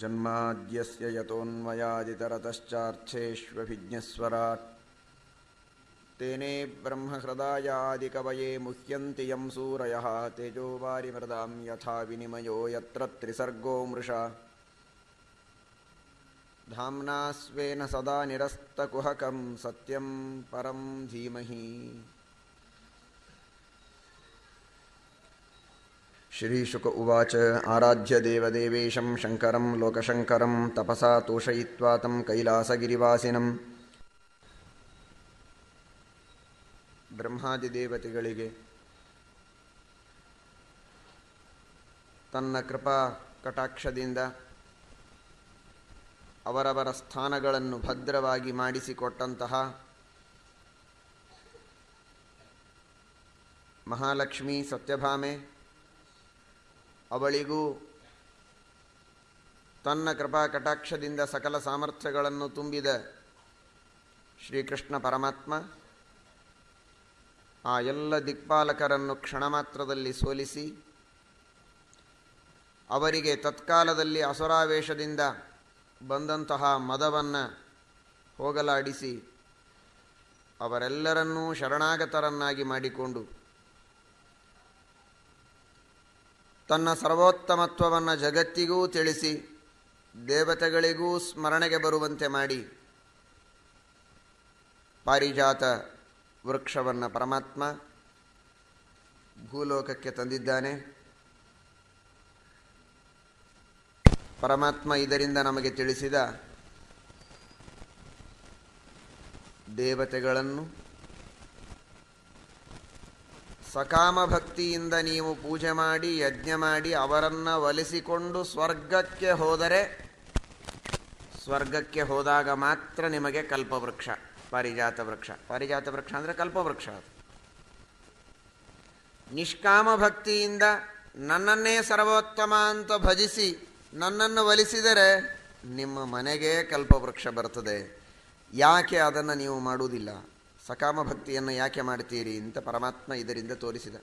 जन्माद्यस्य यतोऽन्वयादितरतश्चार्थेष्वभिज्ञस्वराट् तेने ब्रह्महृदायादिकवये मुह्यन्ति यं सूरयः तेजोवारिमृदां यथा विनिमयो यत्र त्रिसर्गो मृषा। धाम्ना स्वेन सदा निरस्तकुहकं सत्यं परं धीमहि श्रीशुक उवाच आराध्य देवदेवेशं शङ्करं लोकशङ्करं तपसा तोषयित्वा तं कैलासगिरिवासिनं ಬ್ರಹ್ಮಾದಿದೇವತೆಗಳಿಗೆ ತನ್ನ ಕೃಪಾ ಕಟಾಕ್ಷದಿಂದ ಅವರವರ ಸ್ಥಾನಗಳನ್ನು ಭದ್ರವಾಗಿ ಮಾಡಿಸಿಕೊಟ್ಟಂತಹ ಮಹಾಲಕ್ಷ್ಮಿ ಸತ್ಯಭಾಮೆ ಅವಳಿಗೂ ತನ್ನ ಕೃಪಾ ಕಟಾಕ್ಷದಿಂದ ಸಕಲ ಸಾಮರ್ಥ್ಯಗಳನ್ನು ತುಂಬಿದ ಶ್ರೀಕೃಷ್ಣ ಪರಮಾತ್ಮ ಆ ಎಲ್ಲ ದಿಕ್ಪಾಲಕರನ್ನು ಕ್ಷಣ ಮಾತ್ರದಲ್ಲಿ ಸೋಲಿಸಿ ಅವರಿಗೆ ತತ್ಕಾಲದಲ್ಲಿ ಅಸುರಾವೇಶದಿಂದ ಬಂದಂತಹ ಮದವನ್ನು ಹೋಗಲಾಡಿಸಿ ಅವರೆಲ್ಲರನ್ನೂ ಶರಣಾಗತರನ್ನಾಗಿ ಮಾಡಿಕೊಂಡು ತನ್ನ ಸರ್ವೋತ್ತಮತ್ವವನ್ನು ಜಗತ್ತಿಗೂ ತಿಳಿಸಿ, ದೇವತೆಗಳಿಗೂ ಸ್ಮರಣೆಗೆ ಬರುವಂತೆ ಮಾಡಿ. ಪಾರಿಜಾತ ವೃಕ್ಷವನ್ನು ಪರಮಾತ್ಮ ಭೂಲೋಕಕ್ಕೆ ತಂದಿದ್ದಾನೆ. ಪರಮಾತ್ಮ ಇದರಿಂದ ನಮಗೆ ತಿಳಿಸಿದ ದೇವತೆಗಳನ್ನು ಸಕಾಮ ಭಕ್ತಿಯಿಂದ ನೀವು ಪೂಜೆ ಮಾಡಿ, ಯಜ್ಞ ಮಾಡಿ, ಅವರನ್ನು ಒಲಿಸಿಕೊಂಡು ಸ್ವರ್ಗಕ್ಕೆ ಹೋದರೆ, ಸ್ವರ್ಗಕ್ಕೆ ಹೋದಾಗ ಮಾತ್ರ ನಿಮಗೆ ಕಲ್ಪವೃಕ್ಷ, ಪಾರಿಜಾತ ವೃಕ್ಷ. ಪಾರಿಜಾತ ವೃಕ್ಷ ಅಂದರೆ ಕಲ್ಪವೃಕ್ಷ ಅದು. ನಿಷ್ಕಾಮ ಭಕ್ತಿಯಿಂದ ನನ್ನನ್ನೇ ಸರ್ವೋತ್ತಮ ಅಂತ ಭಜಿಸಿ, ನನ್ನನ್ನು ಒಲಿಸಿದರೆ ನಿಮ್ಮ ಮನೆಗೆ ಕಲ್ಪವೃಕ್ಷ ಬರ್ತದೆ. ಯಾಕೆ ಅದನ್ನು ನೀವು ಮಾಡುವುದಿಲ್ಲ? ಸಕಾಮ ಭಕ್ತಿಯನ್ನು ಯಾಕೆ ಮಾಡ್ತೀರಿ ಅಂತ ಪರಮಾತ್ಮ ಇದರಿಂದ ತೋರಿಸಿದ.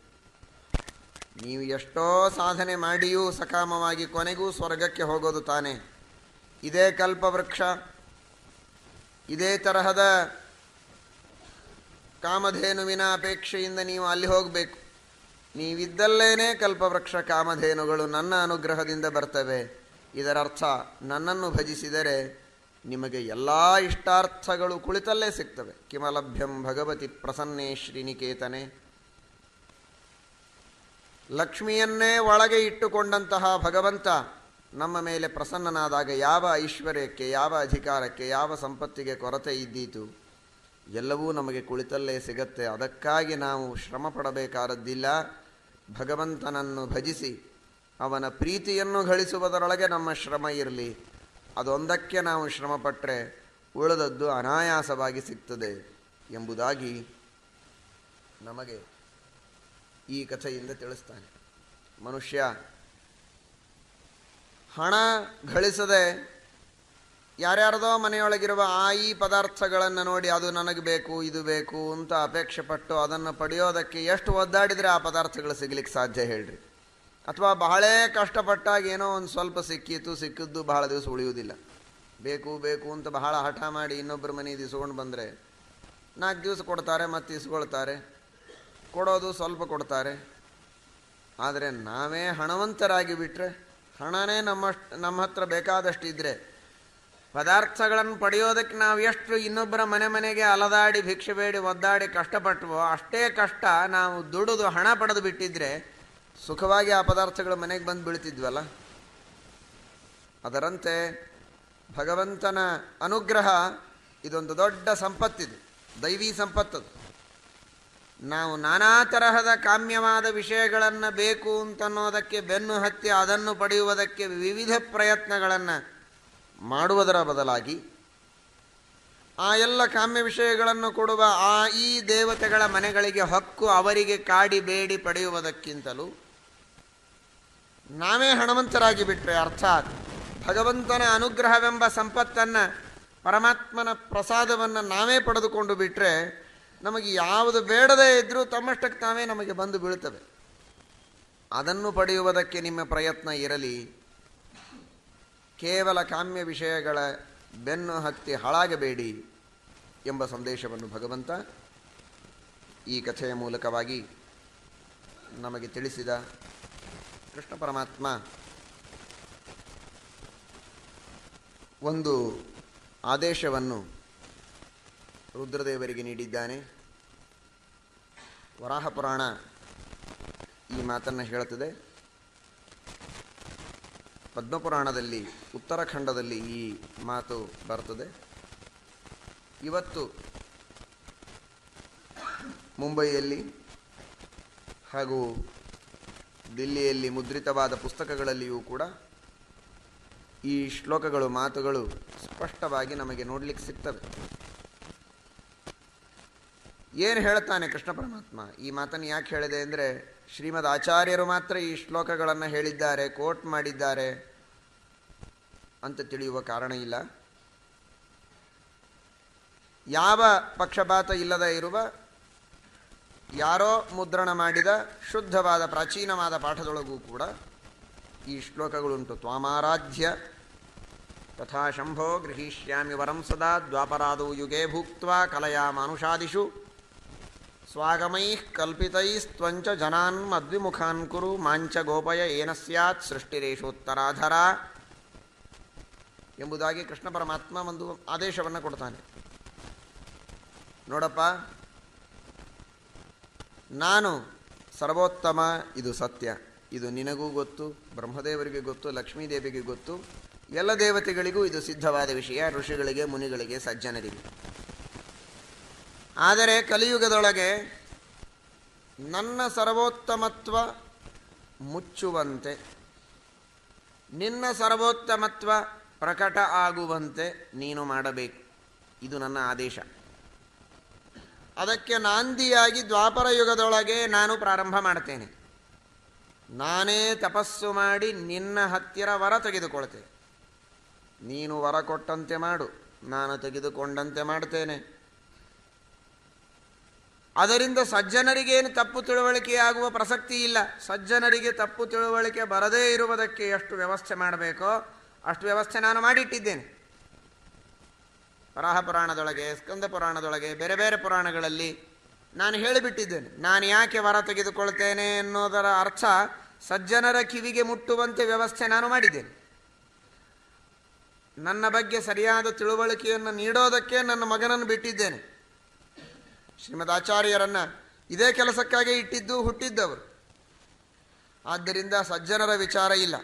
ನೀವು ಎಷ್ಟೋ ಸಾಧನೆ ಮಾಡಿಯೂ ಸಕಾಮವಾಗಿ ಕೊನೆಗೂ ಸ್ವರ್ಗಕ್ಕೆ ಹೋಗೋದು ತಾನೇ. ಇದೇ ಕಲ್ಪವೃಕ್ಷ, ಇದೇ ತರಹದ ಕಾಮಧೇನುವಿನ ಅಪೇಕ್ಷೆಯಿಂದ ನೀವು ಅಲ್ಲಿ ಹೋಗಬೇಕು. ನೀವಿದ್ದಲ್ಲೇನೇ ಕಲ್ಪವೃಕ್ಷ ಕಾಮಧೇನುಗಳು ನನ್ನ ಅನುಗ್ರಹದಿಂದ ಬರ್ತವೆ. ಇದರರ್ಥ ನನ್ನನ್ನು ಭಜಿಸಿದರೆ ನಿಮಗೆ ಎಲ್ಲ ಇಷ್ಟಾರ್ಥಗಳು ಕುಳಿತಲ್ಲೇ ಸಿಗ್ತವೆ. ಕಿಮಲಭ್ಯಂ ಭಗವತಿ ಪ್ರಸನ್ನೇ ಶ್ರೀನಿಕೇತನೆ. ಲಕ್ಷ್ಮಿಯನ್ನೇ ಒಳಗೆ ಇಟ್ಟುಕೊಂಡಂತಹ ಭಗವಂತ ನಮ್ಮ ಮೇಲೆ ಪ್ರಸನ್ನನಾದಾಗ ಯಾವ ಐಶ್ವರ್ಯಕ್ಕೆ, ಯಾವ ಅಧಿಕಾರಕ್ಕೆ, ಯಾವ ಸಂಪತ್ತಿಗೆ ಕೊರತೆ ಇದ್ದೀತು? ಎಲ್ಲವೂ ನಮಗೆ ಕುಳಿತಲ್ಲೇ ಸಿಗತ್ತೆ. ಅದಕ್ಕಾಗಿ ನಾವು ಶ್ರಮ ಪಡಬೇಕಾದದ್ದಿಲ್ಲ ಭಗವಂತನನ್ನು ಭಜಿಸಿ ಅವನ ಪ್ರೀತಿಯನ್ನು ಗಳಿಸುವುದರೊಳಗೆ ನಮ್ಮ ಶ್ರಮ ಇರಲಿ. ಅದೊಂದಕ್ಕೆ ನಾವು ಶ್ರಮಪಟ್ಟರೆ ಉಳಿದದ್ದು ಅನಾಯಾಸವಾಗಿ ಸಿಗ್ತದೆ ಎಂಬುದಾಗಿ ನಮಗೆ ಈ ಕಥೆಯಿಂದ ತಿಳಿಸ್ತಾನೆ. ಮನುಷ್ಯ ಹಣ ಗಳಿಸದೆ ಯಾರ್ಯಾರದೋ ಮನೆಯೊಳಗಿರುವ ಆ ಈ ಪದಾರ್ಥಗಳನ್ನು ನೋಡಿ ಅದು ನನಗೆ ಬೇಕು, ಇದು ಬೇಕು ಅಂತ ಅಪೇಕ್ಷೆ ಪಟ್ಟು ಅದನ್ನು ಪಡೆಯೋದಕ್ಕೆ ಎಷ್ಟು ಒದ್ದಾಡಿದರೆ ಆ ಪದಾರ್ಥಗಳು ಸಿಗಲಿಕ್ಕೆ ಸಾಧ್ಯ ಹೇಳ್ರಿ. ಅಥವಾ ಬಹಳ ಕಷ್ಟಪಟ್ಟಾಗ ಏನೋ ಒಂದು ಸ್ವಲ್ಪ ಸಿಕ್ಕಿತು ಸಿಕ್ಕಿದ್ದು ಬಹಳ ದಿವಸ ಉಳಿಯುವುದಿಲ್ಲ. ಬೇಕು ಬೇಕು ಅಂತ ಬಹಳ ಹಠ ಮಾಡಿ ಇನ್ನೊಬ್ಬರ ಮನೆಗೆ ಇಸ್ಕೊಂಡು ಬಂದರೆ ನಾಲ್ಕು ದಿವಸ ಕೊಡ್ತಾರೆ, ಮತ್ತೆ ಇಸ್ಕೊಳ್ತಾರೆ. ಕೊಡೋದು ಸ್ವಲ್ಪ ಕೊಡ್ತಾರೆ. ಆದರೆ ನಾವೇ ಹಣವಂತರಾಗಿ ಬಿಟ್ಟರೆ ಹಣನೇ ನಮ್ಮಷ್ಟು, ನಮ್ಮ ಹತ್ರ ಬೇಕಾದಷ್ಟು ಇದ್ದರೆ ಪದಾರ್ಥಗಳನ್ನು ಪಡೆಯೋದಕ್ಕೆ ನಾವು ಎಷ್ಟು ಇನ್ನೊಬ್ಬರ ಮನೆ ಮನೆಗೆ ಅಲದಾಡಿ, ಭಿಕ್ಷೆ ಬೇಡಿ, ಒದ್ದಾಡಿ ಕಷ್ಟಪಟ್ಟವೋ ಅಷ್ಟೇ ಕಷ್ಟ ನಾವು ದುಡಿದು ಹಣ ಪಡೆದು ಬಿಟ್ಟಿದ್ರೆ ಸುಖವಾಗಿ ಆ ಪದಾರ್ಥಗಳು ಮನೆಗೆ ಬಂದು ಬೀಳ್ತಿದ್ವಲ್ಲ? ಅದರಂತೆ ಭಗವಂತನ ಅನುಗ್ರಹ ಇದೊಂದು ದೊಡ್ಡ ಸಂಪತ್ತಿದು, ದೈವಿ ಸಂಪತ್ತದು. ನಾವು ನಾನಾ ತರಹದ ಕಾಮ್ಯವಾದ ವಿಷಯಗಳನ್ನು ಬೇಕು ಅಂತನ್ನೋದಕ್ಕೆ, ಬೆನ್ನು ಹತ್ತಿ ಅದನ್ನು ಪಡೆಯುವುದಕ್ಕೆ ವಿವಿಧ ಪ್ರಯತ್ನಗಳನ್ನು ಮಾಡುವುದರ ಬದಲಾಗಿ, ಆ ಎಲ್ಲ ಕಾಮ್ಯ ವಿಷಯಗಳನ್ನು ಕೊಡುವ ಆ ಈ ದೇವತೆಗಳ ಮನೆಗಳಿಗೆ ಹಕ್ಕು ಅವರಿಗೆ ಕಾಡಿ ಬೇಡಿ ಪಡೆಯುವುದಕ್ಕಿಂತಲೂ ನಾವೇ ಹಣವಂತರಾಗಿ ಬಿಟ್ಟರೆ ಅರ್ಥಾತ್ ಭಗವಂತನ ಅನುಗ್ರಹವೆಂಬ ಸಂಪತ್ತನ್ನು, ಪರಮಾತ್ಮನ ಪ್ರಸಾದವನ್ನು ನಾವೇ ಪಡೆದುಕೊಂಡು ಬಿಟ್ಟರೆ ನಮಗೆ ಯಾವುದು ಬೇಡದೇ ಇದ್ದರೂ ತಮ್ಮಷ್ಟಕ್ಕೆ ತಾವೇ ನಮಗೆ ಬಂದು ಬೀಳ್ತವೆ ಅದನ್ನು ಪಡೆಯುವುದಕ್ಕೆ ನಿಮ್ಮ ಪ್ರಯತ್ನ ಇರಲಿ. ಕೇವಲ ಕಾಮ್ಯ ವಿಷಯಗಳ ಬೆನ್ನು ಹತ್ತಿ ಹಾಳಾಗಬೇಡಿ ಎಂಬ ಸಂದೇಶವನ್ನು ಭಗವಂತ ಈ ಕಥೆಯ ಮೂಲಕವಾಗಿ ನಮಗೆ ತಿಳಿಸಿದ. ಕೃಷ್ಣ ಪರಮಾತ್ಮ ಒಂದು ಆದೇಶವನ್ನು ರುದ್ರದೇವರಿಗೆ ನೀಡಿದ್ದಾನೆ. ವರಾಹ ಪುರಾಣ ಈ ಮಾತನ್ನು ಹೇಳುತ್ತದೆ. ಪದ್ಮಪುರಾಣದಲ್ಲಿ ಉತ್ತರಾಖಂಡದಲ್ಲಿ ಈ ಮಾತು ಬರ್ತದೆ. ಇವತ್ತು ಮುಂಬೈಯಲ್ಲಿ ಹಾಗೂ ದಿಲ್ಲಿಯಲ್ಲಿ ಮುದ್ರಿತವಾದ ಪುಸ್ತಕಗಳಲ್ಲಿಯೂ ಕೂಡ ಈ ಶ್ಲೋಕಗಳು, ಮಾತುಗಳು ಸ್ಪಷ್ಟವಾಗಿ ನಮಗೆ ನೋಡಲಿಕ್ಕೆ ಸಿಗ್ತವೆ. ಏನು ಹೇಳ್ತಾನೆ ಕೃಷ್ಣ ಪರಮಾತ್ಮ? ಈ ಮಾತನ್ನು ಯಾಕೆ ಹೇಳಿದೆ ಅಂದರೆ, ಶ್ರೀಮದ್ ಆಚಾರ್ಯರು ಮಾತ್ರ ಈ ಶ್ಲೋಕಗಳನ್ನು ಹೇಳಿದ್ದಾರೆ, ಕೋಟ್ ಮಾಡಿದ್ದಾರೆ ಅಂತ ತಿಳಿಯುವ ಕಾರಣ ಇಲ್ಲ. ಯಾವ ಪಕ್ಷಪಾತ ಇಲ್ಲದ ಇರುವ ಯಾರೋ ಮುದ್ರಣ ಮಾಡಿದ ಶುದ್ಧವಾದ ಪ್ರಾಚೀನವಾದ ಪಾಠದೊಳಗೂ ಕೂಡ ಈ ಶ್ಲೋಕಗಳುಂಟು. ತ್ವಾಮಾರಾಧ್ಯ ತಥಾ ಶಂಭೋ ಗೃಹೀಷ್ಯಾಮಿ ವರಂ ಸದಾ ದ್ವಾಪರಾದೌ ಯುಗೇ ಭೂಕ್ತ ಕಲಯಾ ಮಾನುಷಾದಿಷು ಸ್ವಾಗಮೈ ಕಲ್ಪಿತೈಸ್ತ್ವಂಚ ಜನಾನ್ ಮದ್ವಿಮುಖಾನ್ ಕುರು ಮಾಂಚ ಗೋಪಯ ಏನ ಸ್ಯಾತ್ ಸೃಷ್ಟಿರೇಶೋತ್ತರಾಧರ ಎಂಬುದಾಗಿ ಕೃಷ್ಣ ಪರಮಾತ್ಮ ಒಂದು ಆದೇಶವನ್ನು ಕೊಡ್ತಾನೆ. ನೋಡಪ್ಪ ನಾನು ಸರ್ವೋತ್ತಮ, ಇದು ಸತ್ಯ. ಇದು ನಿನಗೂ ಗೊತ್ತು, ಬ್ರಹ್ಮದೇವರಿಗೆ ಗೊತ್ತು, ಲಕ್ಷ್ಮೀದೇವಿಗೆ ಗೊತ್ತು. ಎಲ್ಲ ದೇವತೆಗಳಿಗೂ ಇದು ಸಿದ್ಧವಾದ ವಿಷಯ, ಋಷಿಗಳಿಗೆ, ಮುನಿಗಳಿಗೆ ಸಜ್ಜನರಿಗೆ. ಆದರೆ ಕಲಿಯುಗದೊಳಗೆ ನನ್ನ ಸರ್ವೋತ್ತಮತ್ವ ಮುಚ್ಚುವಂತೆ, ನಿನ್ನ ಸರ್ವೋತ್ತಮತ್ವ ಪ್ರಕಟ ಆಗುವಂತೆ ನೀನು ಮಾಡಬೇಕು. ಇದು ನನ್ನ ಆದೇಶ. ಅದಕ್ಕೆ ನಾಂದಿಯಾಗಿ ದ್ವಾಪರ ಯುಗದೊಳಗೆ ನಾನು ಪ್ರಾರಂಭ ಮಾಡ್ತೇನೆ. ನಾನೇ ತಪಸ್ಸು ಮಾಡಿ ನಿನ್ನ ಹತ್ತಿರ ವರ ತೆಗೆದುಕೊಳ್ತೇನೆ. ನೀನು ವರ ಕೊಟ್ಟಂತೆ ಮಾಡು, ನಾನು ತೆಗೆದುಕೊಂಡಂತೆ ಮಾಡ್ತೇನೆ. ಅದರಿಂದ ಸಜ್ಜನರಿಗೇನು ತಪ್ಪು ತಿಳುವಳಿಕೆ ಆಗುವ ಪ್ರಸಕ್ತಿ ಇಲ್ಲ. ಸಜ್ಜನರಿಗೆ ತಪ್ಪು ತಿಳುವಳಿಕೆ ಬರದೇ ಇರುವುದಕ್ಕೆ ಎಷ್ಟು ವ್ಯವಸ್ಥೆ ಮಾಡಬೇಕೋ ಅಷ್ಟು ವ್ಯವಸ್ಥೆ ನಾನು ಮಾಡಿಟ್ಟಿದ್ದೇನೆ. ವರಾಹ ಪುರಾಣದೊಳಗೆ, ಸ್ಕಂದ ಪುರಾಣದೊಳಗೆ, ಬೇರೆ ಬೇರೆ ಪುರಾಣಗಳಲ್ಲಿ ನಾನು ಹೇಳಿಬಿಟ್ಟಿದ್ದೇನೆ. ನಾನು ಯಾಕೆ ವರ ತೆಗೆದುಕೊಳ್ತೇನೆ ಅನ್ನೋದರ ಅರ್ಥ ಸಜ್ಜನರ ಕಿವಿಗೆ ಮುಟ್ಟುವಂತೆ ವ್ಯವಸ್ಥೆ ನಾನು ಮಾಡಿದ್ದೇನೆ. ನನ್ನ ಬಗ್ಗೆ ಸರಿಯಾದ ತಿಳುವಳಿಕೆಯನ್ನು ನೀಡೋದಕ್ಕೆ ನನ್ನ ಮಗನನ್ನು ಬಿಟ್ಟಿದ್ದೇನೆ. ಶ್ರೀಮದ್ ಆಚಾರ್ಯರನ್ನು ಇದೇ ಕೆಲಸಕ್ಕಾಗಿ ಇಟ್ಟಿದ್ದು, ಹುಟ್ಟಿದ್ದವರು. ಆದ್ದರಿಂದ ಸಜ್ಜನರ ವಿಚಾರ ಇಲ್ಲ.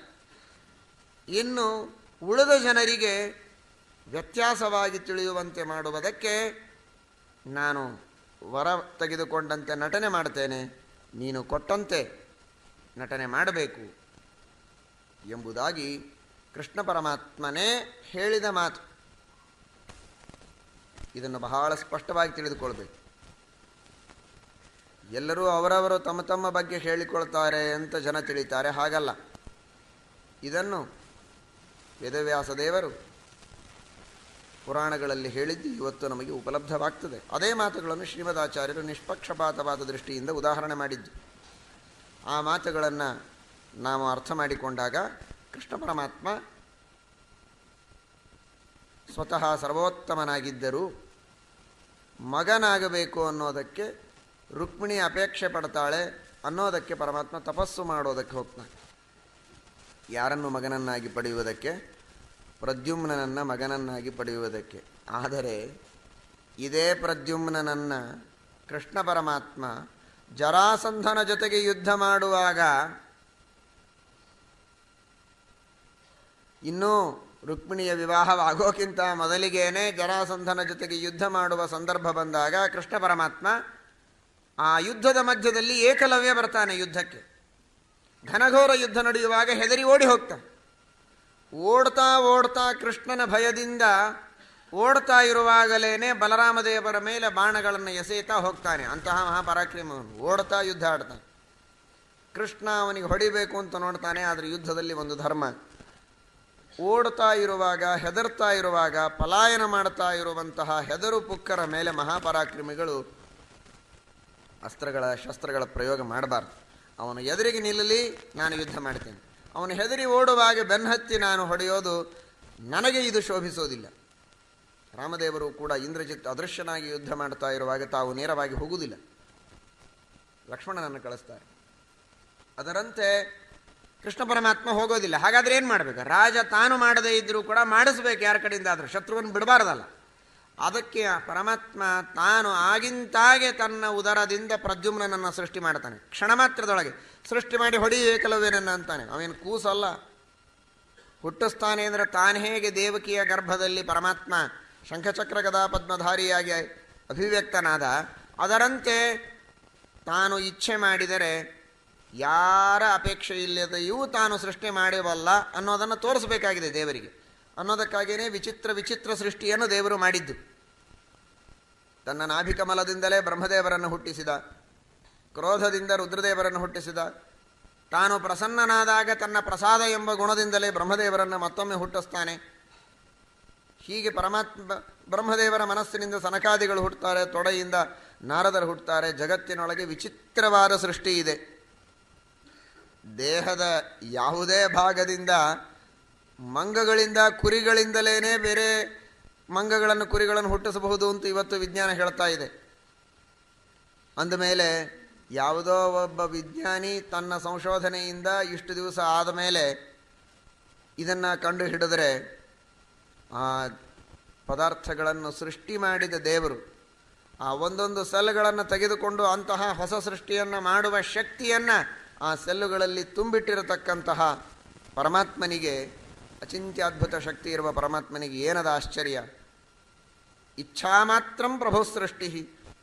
ಇನ್ನು ಉಳಿದ ಜನರಿಗೆ ವ್ಯತ್ಯಾಸವಾಗಿ ತಿಳಿಯುವಂತೆ ಮಾಡುವುದಕ್ಕೆ ನಾನು ವರ ತೆಗೆದುಕೊಂಡಂತೆ ನಟನೆ ಮಾಡ್ತೇನೆ ನೀನು ಕೊಟ್ಟಂತೆ ನಟನೆ ಮಾಡಬೇಕು ಎಂಬುದಾಗಿ ಕೃಷ್ಣ ಪರಮಾತ್ಮನೇ ಹೇಳಿದ ಮಾತು. ಇದನ್ನು ಬಹಳ ಸ್ಪಷ್ಟವಾಗಿ ತಿಳಿದುಕೊಳ್ಬೇಕು. ಎಲ್ಲರೂ ಅವರವರು ತಮ್ಮ ತಮ್ಮ ಬಗ್ಗೆ ಹೇಳಿಕೊಳ್ತಾರೆ ಅಂತ ಜನ ತಿಳಿತಾರೆ, ಹಾಗಲ್ಲ. ಇದನ್ನು ವೇದವ್ಯಾಸ ದೇವರು ಪುರಾಣಗಳಲ್ಲಿ ಹೇಳಿದ್ದು ಇವತ್ತು ನಮಗೆ ಉಪಲಬ್ಧವಾಗ್ತದೆ. ಅದೇ ಮಾತುಗಳನ್ನು ಶ್ರೀಮದಾಚಾರ್ಯರು ನಿಷ್ಪಕ್ಷಪಾತವಾದ ದೃಷ್ಟಿಯಿಂದ ಉದಾಹರಣೆ ಮಾಡಿದ್ದು. ಆ ಮಾತುಗಳನ್ನು ನಾವು ಅರ್ಥ ಮಾಡಿಕೊಂಡಾಗ ಕೃಷ್ಣ ಪರಮಾತ್ಮ ಸ್ವತಃ ಸರ್ವೋತ್ತಮನಾಗಿದ್ದರೂ ಮಗನಾಗಬೇಕು ಅನ್ನೋದಕ್ಕೆ ರುಕ್ಮಿಣಿ ಅಪೇಕ್ಷೆ ಪಡ್ತಾಳೆ ಅನ್ನೋದಕ್ಕೆ ಪರಮಾತ್ಮ ತಪಸ್ಸು ಮಾಡೋದಕ್ಕೆ ಹೋಗ್ತಾನೆ. ಯಾರನ್ನು ಮಗನನ್ನಾಗಿ ಪಡೆಯುವುದಕ್ಕೆ? ಪ್ರದ್ಯುಮ್ನನನ್ನು ಮಗನನ್ನಾಗಿ ಪಡೆಯುವುದಕ್ಕೆ. ಆದರೆ ಇದೇ ಪ್ರದ್ಯುಮ್ನನನ್ನು ಕೃಷ್ಣ ಪರಮಾತ್ಮ ಜರಾಸಂಧನ ಜೊತೆಗೆ ಯುದ್ಧ ಮಾಡುವಾಗ ಇನ್ನೂ ರುಕ್ಮಿಣಿಯ ವಿವಾಹವಾಗೋಕ್ಕಿಂತ ಮೊದಲಿಗೇನೆ ಜರಾಸಂಧನ ಜೊತೆಗೆ ಯುದ್ಧ ಮಾಡುವ ಸಂದರ್ಭ ಬಂದಾಗ ಕೃಷ್ಣ ಪರಮಾತ್ಮ ಆ ಯುದ್ಧದ ಮಧ್ಯದಲ್ಲಿ ಏಕಲವ್ಯ ಬರ್ತಾನೆ ಯುದ್ಧಕ್ಕೆ. ಘನಘೋರ ಯುದ್ಧ ನಡೆಯುವಾಗ ಹೆದರಿ ಓಡಿ ಹೋಗ್ತಾನೆ. ಓಡ್ತಾ ಓಡ್ತಾ ಕೃಷ್ಣನ ಭಯದಿಂದ ಓಡ್ತಾ ಇರುವಾಗಲೇ ಬಲರಾಮದೇವರ ಮೇಲೆ ಬಾಣಗಳನ್ನು ಎಸೆಯುತ್ತಾ ಹೋಗ್ತಾನೆ. ಅಂತಹ ಮಹಾಪರಾಕ್ರಮವನು ಓಡ್ತಾ ಯುದ್ಧ ಆಡ್ತಾನೆ. ಕೃಷ್ಣ ಅವನಿಗೆ ಹೊಡಿಬೇಕು ಅಂತ ನೋಡ್ತಾನೆ, ಆದರೆ ಯುದ್ಧದಲ್ಲಿ ಒಂದು ಧರ್ಮ. ಓಡ್ತಾ ಇರುವಾಗ, ಹೆದರ್ತಾ ಇರುವಾಗ, ಪಲಾಯನ ಮಾಡ್ತಾ ಇರುವಂತಹ ಹೆದರು ಪುಕ್ಕರ ಮೇಲೆ ಮಹಾಪರಾಕ್ರಮಿಗಳು ಅಸ್ತ್ರಗಳ ಶಸ್ತ್ರಗಳ ಪ್ರಯೋಗ ಮಾಡಬಾರ್ದು. ಅವನು ಎದುರಿಗೆ ನಿಲ್ಲಲಿ, ನಾನು ಯುದ್ಧ ಮಾಡ್ತೇನೆ. ಅವನು ಹೆದರಿ ಓಡುವಾಗ ಬೆನ್ನತ್ತಿ ನಾನು ಹೊಡೆಯೋದು ನನಗೆ ಇದು ಶೋಭಿಸೋದಿಲ್ಲ. ರಾಮದೇವರು ಕೂಡ ಇಂದ್ರಜಿತ್ ಅದೃಶ್ಯನಾಗಿ ಯುದ್ಧ ಮಾಡ್ತಾ ಇರುವಾಗ ತಾವು ನೇರವಾಗಿ ಹೋಗುವುದಿಲ್ಲ. ಲಕ್ಷ್ಮಣನನ್ನು ಕಳಿಸ್ತಾರೆ. ಅದರಂತೆ ಕೃಷ್ಣ ಪರಮಾತ್ಮ ಹೋಗೋದಿಲ್ಲ. ಹಾಗಾದ್ರೆ ಏನು ಮಾಡಬೇಕು? ರಾಜ ತಾನು ಮಾಡದೇ ಇದ್ದರೂ ಕೂಡ ಮಾಡಿಸ್ಬೇಕು. ಯಾರ ಕಡೆಯಿಂದ ಆದರೂ? ಶತ್ರುವನ್ನು ಬಿಡಬಾರ್ದಲ್ಲ. ಅದಕ್ಕೆ ಆ ಪರಮಾತ್ಮ ತಾನು ಆಗಿಂತಾಗೆ ತನ್ನ ಉದರದಿಂದ ಪ್ರದ್ಯುಮ್ನನ್ನು ಸೃಷ್ಟಿ ಮಾಡ್ತಾನೆ. ಕ್ಷಣ ಮಾತ್ರದೊಳಗೆ ಸೃಷ್ಟಿ ಮಾಡಿ ಹೊಡಿ ಏಕಲವ್ಯನನ್ನು ಅಂತಾನೆ. ಅವೇನು ಕೂಸಲ್ಲ. ಹುಟ್ಟಿಸ್ತಾನೆ ಅಂದರೆ ತಾನು ಹೇಗೆ ದೇವಕಿಯ ಗರ್ಭದಲ್ಲಿ ಪರಮಾತ್ಮ ಶಂಖಚಕ್ರ ಗದಾ ಪದ್ಮಧಾರಿಯಾಗಿ ಅಭಿವ್ಯಕ್ತನಾದ, ಅದರಂತೆ ತಾನು ಇಚ್ಛೆ ಮಾಡಿದರೆ ಯಾರ ಅಪೇಕ್ಷೆ ಇಲ್ಲದೆಯೂ ತಾನು ಸೃಷ್ಟಿ ಮಾಡಬಲ್ಲ ಅನ್ನೋದನ್ನು ತೋರಿಸಬೇಕಾಗಿದೆ ದೇವರಿಗೆ. ಅನ್ನೋದಕ್ಕಾಗಿಯೇ ವಿಚಿತ್ರ ವಿಚಿತ್ರ ಸೃಷ್ಟಿಯನ್ನು ದೇವರು ಮಾಡಿದ್ದು. ತನ್ನ ನಾಭಿಕಮಲದಿಂದಲೇ ಬ್ರಹ್ಮದೇವರನ್ನು ಹುಟ್ಟಿಸಿದ, ಕ್ರೋಧದಿಂದ ರುದ್ರದೇವರನ್ನು ಹುಟ್ಟಿಸಿದ, ತಾನು ಪ್ರಸನ್ನನಾದಾಗ ತನ್ನ ಪ್ರಸಾದ ಎಂಬ ಗುಣದಿಂದಲೇ ಬ್ರಹ್ಮದೇವರನ್ನು ಮತ್ತೊಮ್ಮೆ ಹುಟ್ಟಿಸ್ತಾನೆ. ಹೀಗೆ ಪರಮಾತ್ಮ ಬ್ರಹ್ಮದೇವರ ಮನಸ್ಸಿನಿಂದ ಸನಕಾದಿಗಳು ಹುಟ್ಟುತ್ತಾರೆ, ತೊಡೆಯಿಂದ ನಾರದರು ಹುಟ್ಟುತ್ತಾರೆ, ಜಗತ್ತಿನೊಳಗೆ ವಿಚಿತ್ರವಾದ ಸೃಷ್ಟಿ ಇದೆ. ದೇಹದ ಯಾವುದೇ ಭಾಗದಿಂದ, ಮಂಗಗಳಿಂದ ಕುರಿಗಳಿಂದಲೇ ಬೇರೆ ಮಂಗಗಳನ್ನು ಕುರಿಗಳನ್ನು ಹುಟ್ಟಿಸಬಹುದು ಅಂತ ಇವತ್ತು ವಿಜ್ಞಾನ ಹೇಳ್ತಾ ಇದೆ. ಅಂದಮೇಲೆ ಯಾವುದೋ ಒಬ್ಬ ವಿಜ್ಞಾನಿ ತನ್ನ ಸಂಶೋಧನೆಯಿಂದ ಇಷ್ಟು ದಿವಸ ಆದ ಮೇಲೆ ಇದನ್ನು ಕಂಡು ಹಿಡಿದರೆ ಆ ಪದಾರ್ಥಗಳನ್ನು ಸೃಷ್ಟಿ ಮಾಡಿದ ದೇವರು ಆ ಒಂದೊಂದು ಸೆಲ್ಗಳನ್ನು ತೆಗೆದುಕೊಂಡು ಅಂತಹ ಹೊಸ ಸೃಷ್ಟಿಯನ್ನು ಮಾಡುವ ಶಕ್ತಿಯನ್ನು ಆ ಸೆಲ್ಲುಗಳಲ್ಲಿ ತುಂಬಿಟ್ಟಿರತಕ್ಕಂತಹ ಪರಮಾತ್ಮನಿಗೆ ಅಚಿಂತ್ಯದ್ಭುತ ಶಕ್ತಿ ಇರುವ ಪರಮಾತ್ಮನಿಗೆ ಏನದ ಆಶ್ಚರ್ಯ? ಇಚ್ಛಾ ಮಾತ್ರಂ ಪ್ರಭು ಸೃಷ್ಟಿ.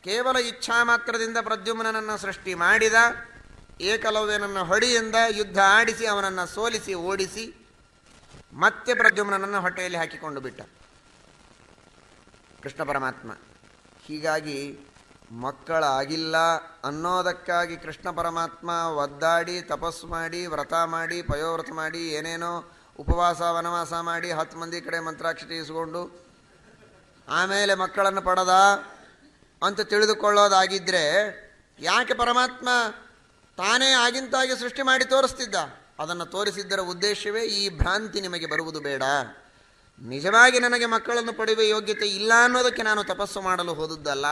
ಕೇವಲ ಇಚ್ಛಾ ಮಾತ್ರದಿಂದ ಪ್ರದ್ಯುಮ್ನನನ್ನು ಸೃಷ್ಟಿ ಮಾಡಿದ, ಏಕಲವ್ಯನನ್ನು ಹೊಡಿಯಿಂದ ಯುದ್ಧ ಆಡಿಸಿ, ಅವನನ್ನು ಸೋಲಿಸಿ, ಓಡಿಸಿ, ಮತ್ತೆ ಪ್ರದ್ಯುಮ್ನನನ್ನು ಹೊಟ್ಟೆಯಲ್ಲಿ ಹಾಕಿಕೊಂಡು ಬಿಟ್ಟ. ಕೃಷ್ಣ ಪರಮಾತ್ಮ, ಹೀಗಾಗಿ ಮಕ್ಕಳಾಗಿಲ್ಲ ಅನ್ನೋದಕ್ಕಾಗಿ ಕೃಷ್ಣ ಪರಮಾತ್ಮ ಒದ್ದಾಡಿ, ತಪಸ್ಸು ಮಾಡಿ, ವ್ರತ ಮಾಡಿ, ಪಯೋವ್ರತ ಮಾಡಿ, ಏನೇನೋ ಉಪವಾಸ, ವನವಾಸ ಮಾಡಿ ಹತ್ತು ಮಂದಿ ಕಡೆ ಮಂತ್ರಾಕ್ಷತೆ ಇಸ್ಕೊಂಡು ಆಮೇಲೆ ಮಕ್ಕಳನ್ನು ಪಡೆದ. ಅಂತ ತಿಳಿದುಕೊಳ್ಳೋದಾಗಿದ್ದರೆ ಯಾಕೆ ಪರಮಾತ್ಮ ತಾನೇ ಆಗಿಂತಾಗಿ ಸೃಷ್ಟಿ ಮಾಡಿ ತೋರಿಸ್ತಿದ್ದ? ಅದನ್ನು ತೋರಿಸಿದ್ದರ ಉದ್ದೇಶವೇ ಈ ಭ್ರಾಂತಿ ನಿಮಗೆ ಬರುವುದು ಬೇಡ. ನಿಜವಾಗಿ ನನಗೆ ಮಕ್ಕಳನ್ನು ಪಡೆಯುವ ಯೋಗ್ಯತೆ ಇಲ್ಲ ಅನ್ನೋದಕ್ಕೆ ನಾನು ತಪಸ್ಸು ಮಾಡಲು ಹೋದದ್ದಲ್ಲ.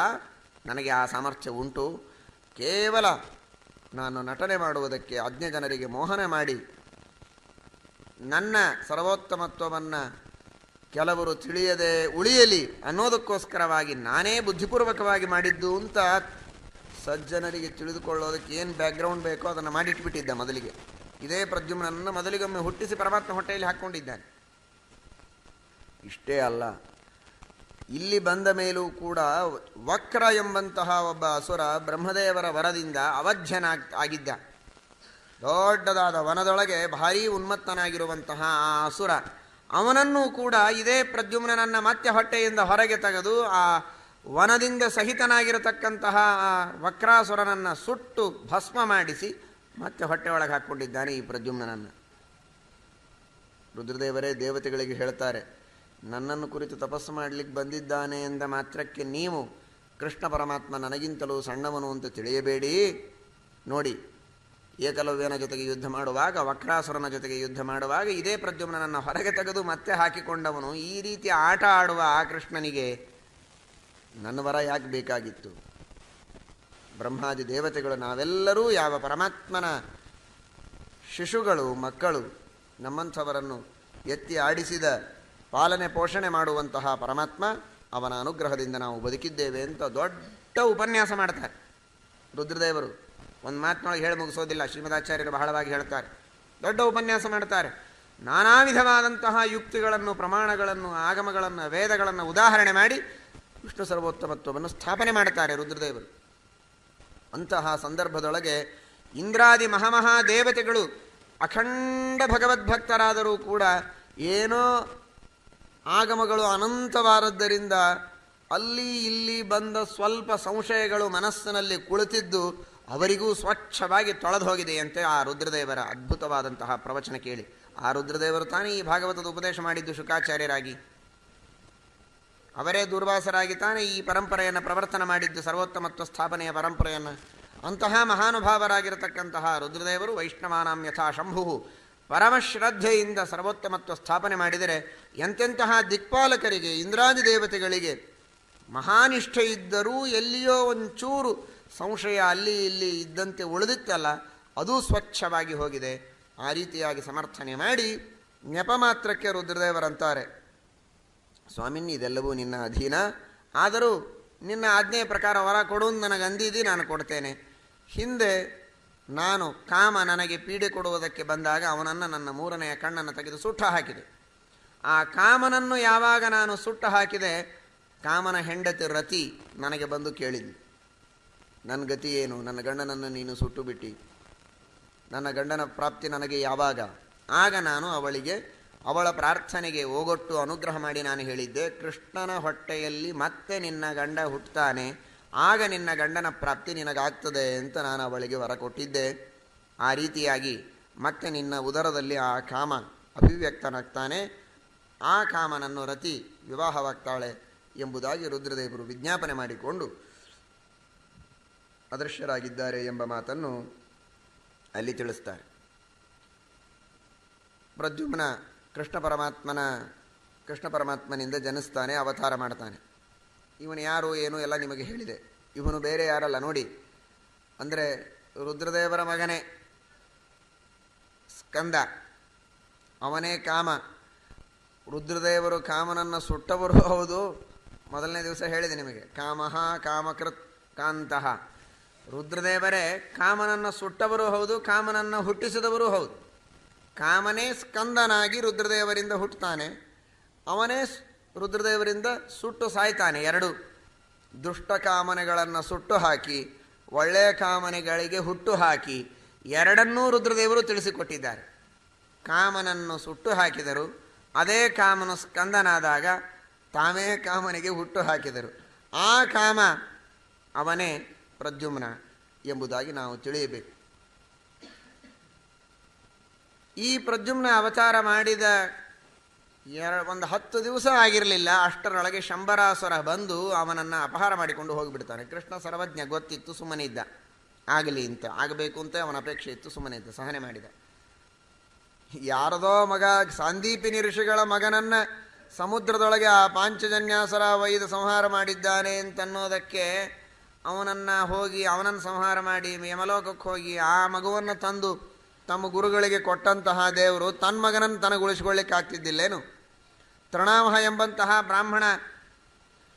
ನನಗೆ ಆ ಸಾಮರ್ಥ್ಯ ಉಂಟು. ಕೇವಲ ನಾನು ನಟನೆ ಮಾಡುವುದಕ್ಕೆ ಅಜ್ಞ ಜನರಿಗೆ ಮೋಹನ ಮಾಡಿ ನನ್ನ ಸರ್ವೋತ್ತಮತ್ವವನ್ನು ಕೆಲವರು ತಿಳಿಯದೆ ಉಳಿಯಲಿ ಅನ್ನೋದಕ್ಕೋಸ್ಕರವಾಗಿ ನಾನೇ ಬುದ್ಧಿಪೂರ್ವಕವಾಗಿ ಮಾಡಿದ್ದು ಅಂತ ಸಜ್ಜನರಿಗೆ ತಿಳಿದುಕೊಳ್ಳೋದಕ್ಕೆ ಏನು ಬ್ಯಾಕ್ಗ್ರೌಂಡ್ ಬೇಕೋ ಅದನ್ನು ಮಾಡಿಟ್ಬಿಟ್ಟಿದ್ದ ಮೊದಲಿಗೆ. ಇದೇ ಪ್ರದ್ಯುಮ್ನನ್ನು ಮೊದಲಿಗೊಮ್ಮೆ ಹುಟ್ಟಿಸಿ ಪರಮಾತ್ಮ ಹೊಟ್ಟೆಯಲ್ಲಿ ಹಾಕ್ಕೊಂಡಿದ್ದಾನೆ. ಇಷ್ಟೇ ಅಲ್ಲ, ಇಲ್ಲಿ ಬಂದ ಮೇಲೂ ಕೂಡ ವಕ್ರ ಎಂಬಂತಹ ಒಬ್ಬ ಅಸುರ ಬ್ರಹ್ಮದೇವರ ವರದಿಂದ ಅವಧ್ಯನಾಗ್ ಆಗಿದ್ದ. ದೊಡ್ಡದಾದ ವನದೊಳಗೆ ಭಾರೀ ಉನ್ಮತ್ತನಾಗಿರುವಂತಹ ಆ ಅಸುರ. ಅವನನ್ನು ಕೂಡ ಇದೇ ಪ್ರದ್ಯುಮ್ನನನ್ನು ಮತ್ತೆ ಹೊಟ್ಟೆಯಿಂದ ಹೊರಗೆ ತೆಗೆದು ಆ ವನದಿಂದ ಸಹಿತನಾಗಿರತಕ್ಕಂತಹ ಆ ವಕ್ರಾಸುರನನ್ನು ಸುಟ್ಟು ಭಸ್ಮ ಮಾಡಿಸಿ ಮತ್ತೆ ಹೊಟ್ಟೆ ಒಳಗೆ ಹಾಕ್ಕೊಂಡಿದ್ದಾನೆ ಈ ಪ್ರದ್ಯುಮ್ನನನ್ನು. ರುದ್ರದೇವರೇ, ದೇವತೆಗಳಿಗೆ ಹೇಳ್ತಾರೆ, ನನ್ನನ್ನು ಕುರಿತು ತಪಸ್ಸು ಮಾಡಲಿಕ್ಕೆ ಬಂದಿದ್ದಾನೆ ಎಂದ ಮಾತ್ರಕ್ಕೆ ನೀವು ಕೃಷ್ಣ ಪರಮಾತ್ಮ ನನಗಿಂತಲೂ ಸಣ್ಣವನು ಅಂತ ತಿಳಿಯಬೇಡಿ. ನೋಡಿ ಏಕಲವ್ಯನ ಜೊತೆಗೆ ಯುದ್ಧ ಮಾಡುವಾಗ, ವಕ್ರಾಸುರನ ಜೊತೆಗೆ ಯುದ್ಧ ಮಾಡುವಾಗ, ಇದೇ ಪ್ರದ್ಯುಮ್ನನ್ನು ಹೊರಗೆ ತೆಗೆದು ಮತ್ತೆ ಹಾಕಿಕೊಂಡವನು. ಈ ರೀತಿ ಆಟ ಆಡುವ ಆ ಕೃಷ್ಣನಿಗೆ ನನ್ನ ವರ ಯಾಕೆ ಬೇಕಾಗಿತ್ತು? ಬ್ರಹ್ಮಾದಿ ದೇವತೆಗಳು, ನಾವೆಲ್ಲರೂ ಯಾವ ಪರಮಾತ್ಮನ ಶಿಶುಗಳು, ಮಕ್ಕಳು, ನಮ್ಮಂಥವರನ್ನು ಎತ್ತಿ ಆಡಿಸಿದ ಪಾಲನೆ, ಪೋಷಣೆ ಮಾಡುವಂತಹ ಪರಮಾತ್ಮ, ಅವನ ಅನುಗ್ರಹದಿಂದ ನಾವು ಬದುಕಿದ್ದೇವೆ ಅಂತ ದೊಡ್ಡ ಉಪನ್ಯಾಸ ಮಾಡ್ತಾರೆ ರುದ್ರದೇವರು. ಒಂದು ಮಾತಿನೊಳಗೆ ಹೇಳಿ ಮುಗಿಸೋದಿಲ್ಲ. ಶ್ರೀಮದಾಚಾರ್ಯರು ಬಹಳವಾಗಿ ಹೇಳ್ತಾರೆ. ದೊಡ್ಡ ಉಪನ್ಯಾಸ ಮಾಡ್ತಾರೆ. ನಾನಾ ವಿಧವಾದಂತಹ ಯುಕ್ತಿಗಳನ್ನು, ಪ್ರಮಾಣಗಳನ್ನು, ಆಗಮಗಳನ್ನು, ವೇದಗಳನ್ನು ಉದಾಹರಣೆ ಮಾಡಿ ವಿಷ್ಣು ಸರ್ವೋತ್ತಮತ್ವವನ್ನು ಸ್ಥಾಪನೆ ಮಾಡ್ತಾರೆ ರುದ್ರದೇವರು. ಅಂತಹ ಸಂದರ್ಭದೊಳಗೆ ಇಂದ್ರಾದಿ ಮಹಾಮಹಾದೇವತೆಗಳು ಅಖಂಡ ಭಗವದ್ಭಕ್ತರಾದರೂ ಕೂಡ ಏನೋ ಆಗಮಗಳು ಅನಂತವಾದದ್ದರಿಂದ ಅಲ್ಲಿ ಇಲ್ಲಿ ಬಂದ ಸ್ವಲ್ಪ ಸಂಶಯಗಳು ಮನಸ್ಸಿನಲ್ಲಿ ಕುಳಿತಿದ್ದು ಅವರಿಗೂ ಸ್ವಚ್ಛವಾಗಿ ತೊಳೆದು ಹೋಗಿದೆಯಂತೆ ಆ ರುದ್ರದೇವರ ಅದ್ಭುತವಾದಂತಹ ಪ್ರವಚನ ಕೇಳಿ. ಆ ರುದ್ರದೇವರು ತಾನೇ ಈ ಭಾಗವತದ ಉಪದೇಶ ಮಾಡಿದ್ದು ಶುಕಾಚಾರ್ಯರಾಗಿ. ಅವರೇ ದುರ್ವಾಸರಾಗಿ ತಾನೇ ಈ ಪರಂಪರೆಯನ್ನು ಪ್ರವರ್ತನ ಮಾಡಿದ್ದು, ಸರ್ವೋತ್ತಮತ್ವ ಸ್ಥಾಪನೆಯ ಪರಂಪರೆಯನ್ನು. ಅಂತಹ ಮಹಾನುಭಾವರಾಗಿರತಕ್ಕಂತಹ ರುದ್ರದೇವರು ವೈಷ್ಣವಾನಾಂ ಯಥಾ ಶಂಭು ಪರಮಶ್ರದ್ಧೆಯಿಂದ ಸರ್ವೋತ್ತಮತ್ವ ಸ್ಥಾಪನೆ ಮಾಡಿದರೆ ಎಂತೆಂತಹ ದಿಕ್ಪಾಲಕರಿಗೆ, ಇಂದ್ರಾದಿ ದೇವತೆಗಳಿಗೆ ಮಹಾನಿಷ್ಠೆ ಇದ್ದರೂ ಎಲ್ಲಿಯೋ ಒಂಚೂರು ಸಂಶಯ ಅಲ್ಲಿ ಇಲ್ಲಿ ಇದ್ದಂತೆ ಉಳಿದಿತ್ತಲ್ಲ, ಅದು ಸ್ವಚ್ಛವಾಗಿ ಹೋಗಿದೆ. ಆ ರೀತಿಯಾಗಿ ಸಮರ್ಥನೆ ಮಾಡಿ ನೆಪ ಮಾತ್ರಕ್ಕೆ ರುದ್ರದೇವರಂತಾರೆ. ಸ್ವಾಮಿನ್, ಇದೆಲ್ಲವೂ ನಿನ್ನ ಅಧೀನ. ಆದರೂ ನಿನ್ನ ಆಜ್ಞೆಯ ಪ್ರಕಾರ ವರ ಕೊಡು ನನಗೆ ಅಂದಿದ್ದಿ ನಾನು ಕೊಡ್ತೇನೆ. ಹಿಂದೆ ನಾನು ಕಾಮ ನನಗೆ ಪೀಡೆ ಕೊಡುವುದಕ್ಕೆ ಬಂದಾಗ ಅವನನ್ನು ನನ್ನ ಮೂರನೆಯ ಕಣ್ಣನ್ನು ತೆಗೆದು ಸುಟ್ಟು ಹಾಕಿದೆ. ಆ ಕಾಮನನ್ನು ಯಾವಾಗ ನಾನು ಸುಟ್ಟು ಹಾಕಿದೆ, ಕಾಮನ ಹೆಂಡತಿ ರತಿ ನನಗೆ ಬಂದು ಕೇಳಿದ್ಲು. ನನ್ನ ಗತಿ ಏನು? ನನ್ನ ಗಂಡನನ್ನು ನೀನು ಸುಟ್ಟು ಬಿಟ್ಟಿ. ನನ್ನ ಗಂಡನ ಪ್ರಾಪ್ತಿ ನನಗೆ ಯಾವಾಗ? ಆಗ ನಾನು ಅವಳಿಗೆ, ಅವಳ ಪ್ರಾರ್ಥನೆಗೆ ಓಗೊಟ್ಟು ಅನುಗ್ರಹ ಮಾಡಿ ನಾನು ಹೇಳಿದ್ದೆ, ಕೃಷ್ಣನ ಹೊಟ್ಟೆಯಲ್ಲಿ ಮತ್ತೆ ನಿನ್ನ ಗಂಡ ಹುಟ್ಟುತ್ತಾನೆ ಆಗ ನಿನ್ನ ಗಂಡನ ಪ್ರಾಪ್ತಿ ನಿನಗಾಗ್ತದೆ ಅಂತ ನಾನು ಅವಳಿಗೆ ವರ ಕೊಟ್ಟಿದ್ದೆ. ಆ ರೀತಿಯಾಗಿ ಮತ್ತೆ ನಿನ್ನ ಉದರದಲ್ಲಿ ಆ ಕಾಮ ಅಭಿವ್ಯಕ್ತನಾಗ್ತಾನೆ. ಆ ಕಾಮನನ್ನು ರತಿ ವಿವಾಹವಾಗ್ತಾಳೆ ಎಂಬುದಾಗಿ ರುದ್ರದೇವರು ವಿಜ್ಞಾಪನೆ ಮಾಡಿಕೊಂಡು ಅದೃಶ್ಯರಾಗಿದ್ದಾರೆ ಎಂಬ ಮಾತನ್ನು ಅಲ್ಲಿ ತಿಳಿಸ್ತಾರೆ. ಪ್ರದ್ಯುಮ್ನ ಕೃಷ್ಣ ಪರಮಾತ್ಮನ, ಕೃಷ್ಣ ಪರಮಾತ್ಮನಿಂದ ಜನಿಸ್ತಾನೆ, ಅವತಾರ ಮಾಡ್ತಾನೆ. ಇವನು ಯಾರು, ಏನು ಎಲ್ಲ ನಿಮಗೆ ಹೇಳಿದೆ. ಇವನು ಬೇರೆ ಯಾರಲ್ಲ, ನೋಡಿ. ಅಂದರೆ ರುದ್ರದೇವರ ಮಗನೇ, ಸ್ಕಂದ. ಅವನೇ ಕಾಮ. ರುದ್ರದೇವರು ಕಾಮನನ್ನು ಸುಟ್ಟವರು ಹೌದು. ಮೊದಲನೇ ದಿವಸ ಹೇಳಿದೆ ನಿಮಗೆ. ಕಾಮಃ ಕಾಮಕೃತ್ ಕಾಂತಃ. ರುದ್ರದೇವರೇ, ಕಾಮನನ್ನು ಸುಟ್ಟವರು ಹೌದು, ಕಾಮನನ್ನು ಹುಟ್ಟಿಸಿದವರು ಹೌದು. ಕಾಮನೇ ಸ್ಕಂದನಾಗಿ ರುದ್ರದೇವರಿಂದ ಹುಟ್ಟುತ್ತಾನೆ. ಅವನೇ ರುದ್ರದೇವರಿಂದ ಸುಟ್ಟು ಸಾಯ್ತಾನೆ. ಎರಡು, ದುಷ್ಟ ಕಾಮನೆಗಳನ್ನು ಸುಟ್ಟು ಹಾಕಿ ಒಳ್ಳೆಯ ಕಾಮನೆಗಳಿಗೆ ಹುಟ್ಟು ಹಾಕಿ, ಎರಡನ್ನೂ ರುದ್ರದೇವರು ತಿಳಿಸಿಕೊಟ್ಟಿದ್ದಾರೆ. ಕಾಮನನ್ನು ಸುಟ್ಟು ಹಾಕಿದರು, ಅದೇ ಕಾಮನು ಸ್ಕಂದನಾದಾಗ ತಾವೇ ಕಾಮನಿಗೆ ಹುಟ್ಟು ಹಾಕಿದರು. ಆ ಕಾಮ ಅವನೇ ಪ್ರದ್ಯುಮ್ನ ಎಂಬುದಾಗಿ ನಾವು ತಿಳಿಯಬೇಕು. ಈ ಪ್ರದ್ಯುಮ್ನ ಅವತಾರ ಮಾಡಿದ ಒಂದು ಹತ್ತು ದಿವಸ ಆಗಿರಲಿಲ್ಲ, ಅಷ್ಟರೊಳಗೆ ಶಂಬರಾಸುರ ಬಂದು ಅವನನ್ನು ಅಪಹಾರ ಮಾಡಿಕೊಂಡು ಹೋಗಿಬಿಡ್ತಾನೆ. ಕೃಷ್ಣ ಸರ್ವಜ್ಞ ಗೊತ್ತಿತ್ತು ಸುಮ್ಮನೆ ಇದ್ದ. ಆಗಲಿ ಅಂತ, ಆಗಬೇಕು ಅಂತ ಅವನ ಅಪೇಕ್ಷೆ ಇತ್ತು, ಸುಮ್ಮನೆ ಇದ್ದ, ಸಹನೆ ಮಾಡಿದ. ಯಾರದೋ ಮಗ ಸಾಂದೀಪಿನಿ ಋಷಿಗಳ ಮಗನನ್ನ ಸಮುದ್ರದೊಳಗೆ ಆ ಪಾಂಚಜನ್ಯಾಸರ ವೈದ ಸಂಹಾರ ಮಾಡಿದ್ದಾನೆ ಅಂತನ್ನೋದಕ್ಕೆ ಅವನನ್ನು ಹೋಗಿ ಅವನನ್ನು ಸಂಹಾರ ಮಾಡಿ ಯಮಲೋಕಕ್ಕೆ ಹೋಗಿ ಆ ಮಗುವನ್ನು ತಂದು ತಮ್ಮ ಗುರುಗಳಿಗೆ ಕೊಟ್ಟಂತಹ ದೇವರು ತನ್ನ ಮಗನನ್ನು ತನಗೆ ಉಳಿಸ್ಕೊಳ್ಳಿಕ್ಕೆ ಆಗ್ತಿದ್ದಿಲ್ಲೇನು? ತೃಣಾಮಹ ಎಂಬಂತಹ ಬ್ರಾಹ್ಮಣ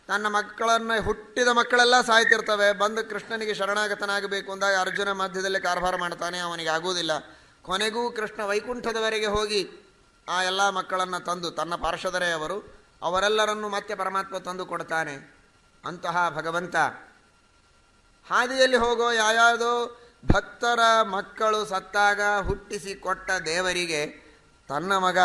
ತನ್ನ ಮಕ್ಕಳನ್ನು ಹುಟ್ಟಿದ ಮಕ್ಕಳೆಲ್ಲ ಸಾಯ್ತಿರ್ತವೆ, ಬಂದು ಕೃಷ್ಣನಿಗೆ ಶರಣಾಗತನಾಗಬೇಕು ಅಂದಾಗ ಅರ್ಜುನ ಮಧ್ಯದಲ್ಲಿ ಕಾರ್ಭಾರ ಮಾಡ್ತಾನೆ, ಅವನಿಗೆ ಆಗುವುದಿಲ್ಲ. ಕೊನೆಗೂ ಕೃಷ್ಣ ವೈಕುಂಠದವರೆಗೆ ಹೋಗಿ ಆ ಎಲ್ಲ ಮಕ್ಕಳನ್ನು ತಂದು, ತನ್ನ ಪಾರ್ಶ್ವದರೇ ಅವರು, ಅವರೆಲ್ಲರನ್ನು ಮತ್ತೆ ಪರಮಾತ್ಮ ತಂದು ಕೊಡ್ತಾನೆ. ಅಂತಹ ಭಗವಂತ ಹಾದಿಯಲ್ಲಿ ಹೋಗೋ ಯಾವ್ಯಾವುದೋ ಭಕ್ತರ ಮಕ್ಕಳು ಸತ್ತಾಗ ಹುಟ್ಟಿಸಿ ಕೊಟ್ಟ ದೇವರಿಗೆ ತನ್ನ ಮಗ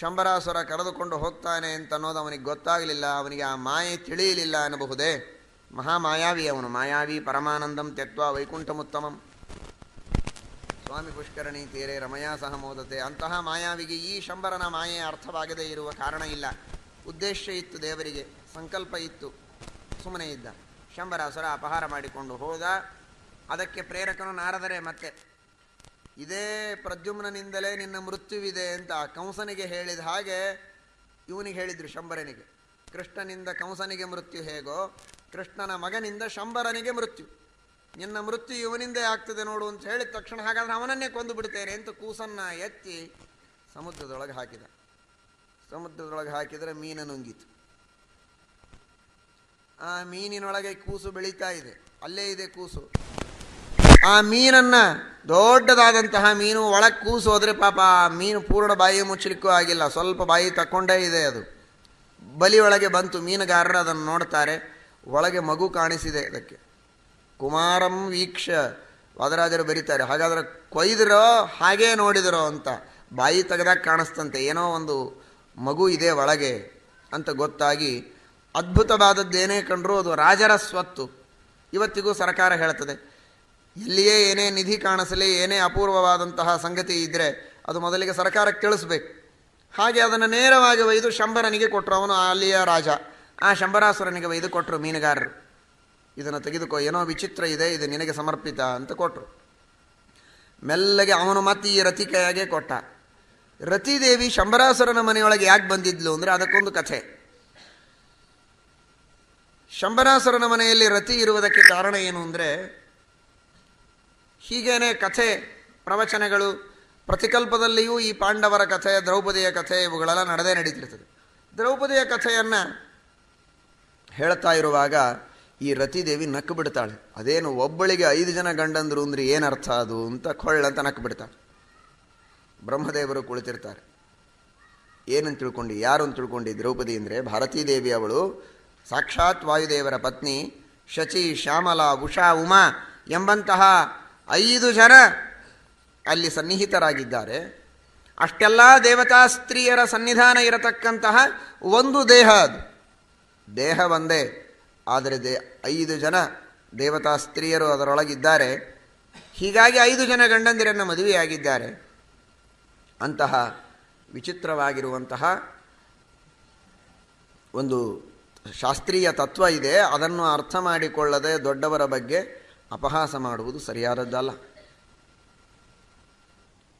ಶಂಬರಾಸುರ ಕರೆದುಕೊಂಡು ಹೋಗ್ತಾನೆ ಅಂತ ಅನ್ನೋದು ಅವನಿಗೆ ಗೊತ್ತಾಗಲಿಲ್ಲ, ಅವನಿಗೆ ಆ ಮಾಯೆ ತಿಳಿಯಲಿಲ್ಲ ಅನ್ನಬಹುದೇ? ಮಹಾಮಾಯಾವಿ ಅವನು. ಮಾಯಾವಿ ಪರಮಾನಂದಂ ತ್ಯಕ್ವಾ ವೈಕುಂಠಮುತ್ತಮಂ. ಸ್ವಾಮಿ ಪುಷ್ಕರಣಿ ತೀರೆ ರಮಯಾ ಸಹ ಮೋದತೆ. ಅಂತಹ ಮಾಯಾವಿಗೆ ಈ ಶಂಬರನ ಮಾಯೆ ಅರ್ಥವಾಗದೇ ಇರುವ ಕಾರಣ ಇಲ್ಲ. ಉದ್ದೇಶ ಇತ್ತು ದೇವರಿಗೆ, ಸಂಕಲ್ಪ ಇತ್ತು. ಸುಮ್ಮನೆ ಇದ್ದ. ಶಂಬರಾಸುರ ಅಪಹಾರ ಮಾಡಿಕೊಂಡು ಹೋದ. ಅದಕ್ಕೆ ಪ್ರೇರಕನು ನಾರದರೆ, ಮತ್ತೆ ಇದೇ ಪ್ರದ್ಯುಮ್ನಿಂದಲೇ ನಿನ್ನ ಮೃತ್ಯುವಿದೆ ಅಂತ ಕಂಸನಿಗೆ ಹೇಳಿದ ಹಾಗೆ ಇವನಿಗೆ ಹೇಳಿದರು ಶಂಬರನಿಗೆ. ಕೃಷ್ಣನಿಂದ ಕಂಸನಿಗೆ ಮೃತ್ಯು ಹೇಗೋ, ಕೃಷ್ಣನ ಮಗನಿಂದ ಶಂಬರನಿಗೆ ಮೃತ್ಯು. ನಿನ್ನ ಮೃತ್ಯು ಇವನಿಂದೇ ಆಗ್ತದೆ ನೋಡು ಅಂತ ಹೇಳಿದ ತಕ್ಷಣ ಹಾಗಾದ್ರೆ ಅವನನ್ನೇ ಕೊಂದು ಬಿಡ್ತೇನೆ ಅಂತ ಕೂಸನ್ನು ಎತ್ತಿ ಸಮುದ್ರದೊಳಗೆ ಹಾಕಿದ. ಸಮುದ್ರದೊಳಗೆ ಹಾಕಿದರೆ ಮೀನು ನುಂಗಿತು ಆ ಮೀನಿನೊಳಗೆ ಕೂಸು ಬೆಳೀತಾ ಇದೆ. ಅಲ್ಲೇ ಇದೆ ಕೂಸು. ಆ ಮೀನನ್ನ ದೊಡ್ಡದಾದಂತಹ ಮೀನು ಒಳಗೆ ಕೂಸು ಹೋದ್ರೆ ಪಾಪ ಆ ಮೀನು ಪೂರ್ಣ ಬಾಯಿ ಮುಚ್ಚಲಿಕ್ಕೂ ಆಗಿಲ್ಲ. ಸ್ವಲ್ಪ ಬಾಯಿ ತಕ್ಕೊಂಡೇ ಇದೆ ಅದು. ಬಲಿ ಒಳಗೆ ಬಂತು. ಮೀನುಗಾರರು ಅದನ್ನು ನೋಡ್ತಾರೆ. ಒಳಗೆ ಮಗು ಕಾಣಿಸಿದೆ ಅದಕ್ಕೆ. ಕುಮಾರಂ ವೀಕ್ಷ. ವಾದರಾಜರು ಬರೀತಾರೆ. ಹಾಗಾದ್ರೆ ಕೊಯ್ದಿರೋ ಹಾಗೇ ನೋಡಿದರೋ ಅಂತ. ಬಾಯಿ ತೆಗೆದಾಗ ಕಾಣಿಸ್ತಂತೆ. ಏನೋ ಒಂದು ಮಗು ಇದೆ ಒಳಗೆ ಅಂತ ಗೊತ್ತಾಗಿ ಅದ್ಭುತವಾದದ್ದೇನೇ ಕಂಡರೂ ಅದು ರಾಜರ ಸ್ವತ್ತು. ಇವತ್ತಿಗೂ ಸರ್ಕಾರ ಹೇಳ್ತದೆ ಎಲ್ಲಿಯೇ ಏನೇ ನಿಧಿ ಕಾಣಿಸಲಿ, ಏನೇ ಅಪೂರ್ವವಾದಂತಹ ಸಂಗತಿ ಇದ್ದರೆ ಅದು ಮೊದಲಿಗೆ ಸರ್ಕಾರಕ್ಕೆ ತಿಳಿಸ್ಬೇಕು ಹಾಗೆ ಅದನ್ನು ನೇರವಾಗಿ ಒಯ್ದು ಶಂಬರನಿಗೆ ಕೊಟ್ಟರು ಅವನು ಅಲ್ಲಿಯ ರಾಜ. ಆ ಶಂಬರಾಸುರನಿಗೆ ಒಯ್ದು ಕೊಟ್ಟರು ಮೀನುಗಾರರು. ಇದನ್ನು ತೆಗೆದುಕೋ, ಏನೋ ವಿಚಿತ್ರ ಇದೆ, ಇದು ನಿನಗೆ ಸಮರ್ಪಿತ ಅಂತ ಕೊಟ್ಟರು ಮೆಲ್ಲಗೆ ಅವನು ಮತ್ತೆ ಈ ರತಿ ಕೈಯಾಗೆ ಕೊಟ್ಟ. ರತಿದೇವಿ ಶಂಬರಾಸುರನ ಮನೆಯೊಳಗೆ ಯಾಕೆ ಬಂದಿದ್ಲು ಅಂದರೆ ಅದಕ್ಕೊಂದು ಕಥೆ. ಶಂಬರಾಸುರನ ಮನೆಯಲ್ಲಿ ರತಿ ಇರುವುದಕ್ಕೆ ಕಾರಣ ಏನು ಅಂದರೆ, ಹೀಗೇನೆ ಕಥೆ, ಪ್ರವಚನಗಳು, ಪ್ರತಿಕಲ್ಪದಲ್ಲಿಯೂ ಈ ಪಾಂಡವರ ಕಥೆ, ದ್ರೌಪದಿಯ ಕಥೆ ಇವುಗಳೆಲ್ಲ ನಡೆದೇ ನಡೀತಿರ್ತದೆ. ದ್ರೌಪದಿಯ ಕಥೆಯನ್ನು ಹೇಳ್ತಾ ಇರುವಾಗ ಈ ರತಿದೇವಿ ನಕ್ಕು ಬಿಡ್ತಾಳೆ. ಅದೇನು ಒಬ್ಬಳಿಗೆ ಐದು ಜನ ಗಂಡಂದರು ಅಂದ್ರೆ ಏನರ್ಥ ಅದು ಅಂತ ಕೊಳ್ಳಂತ ನಕ್ಕು ಬಿಡ್ತಾಳೆ. ಬ್ರಹ್ಮದೇವರು ಕುಳಿತಿರ್ತಾರೆ. ಏನಂತ ತಿಳ್ಕೊಂಡು, ಯಾರು ಅಂತ ತಿಳ್ಕೊಂಡು ದ್ರೌಪದಿ ಅಂದರೆ ಭಾರತೀ ದೇವಿ ಅವಳು. ಸಾಕ್ಷಾತ್ ವಾಯುದೇವರ ಪತ್ನಿ ಶಚಿ ಶ್ಯಾಮಲ ಉಷಾ ಉಮಾ ಎಂಬಂತಹ ಐದು ಜನ ಅಲ್ಲಿ ಸನ್ನಿಹಿತರಾಗಿದ್ದಾರೆ. ಅಷ್ಟೆಲ್ಲ ದೇವತಾ ಸ್ತ್ರೀಯರ ಸನ್ನಿಧಾನ ಇರತಕ್ಕಂತಹ ಒಂದು ದೇಹ ಅದು. ದೇಹ ಒಂದೇ, ಆದರೆ ದೇ ಐದು ಜನ ದೇವತಾ ಸ್ತ್ರೀಯರು ಅದರೊಳಗಿದ್ದಾರೆ. ಹೀಗಾಗಿ ಐದು ಜನ ಗಂಡಂದಿರನ್ನು ಮದುವೆಯಾಗಿದ್ದಾರೆ. ಅಂತಹ ವಿಚಿತ್ರವಾಗಿರುವಂತಹ ಒಂದು ಶಾಸ್ತ್ರೀಯ ತತ್ವ ಇದೆ, ಅದನ್ನು ಅರ್ಥ ಮಾಡಿಕೊಳ್ಳದೆ ದೊಡ್ಡವರ ಬಗ್ಗೆ ಅಪಹಾಸ ಮಾಡುವುದು ಸರಿಯಾದದ್ದಲ್ಲ.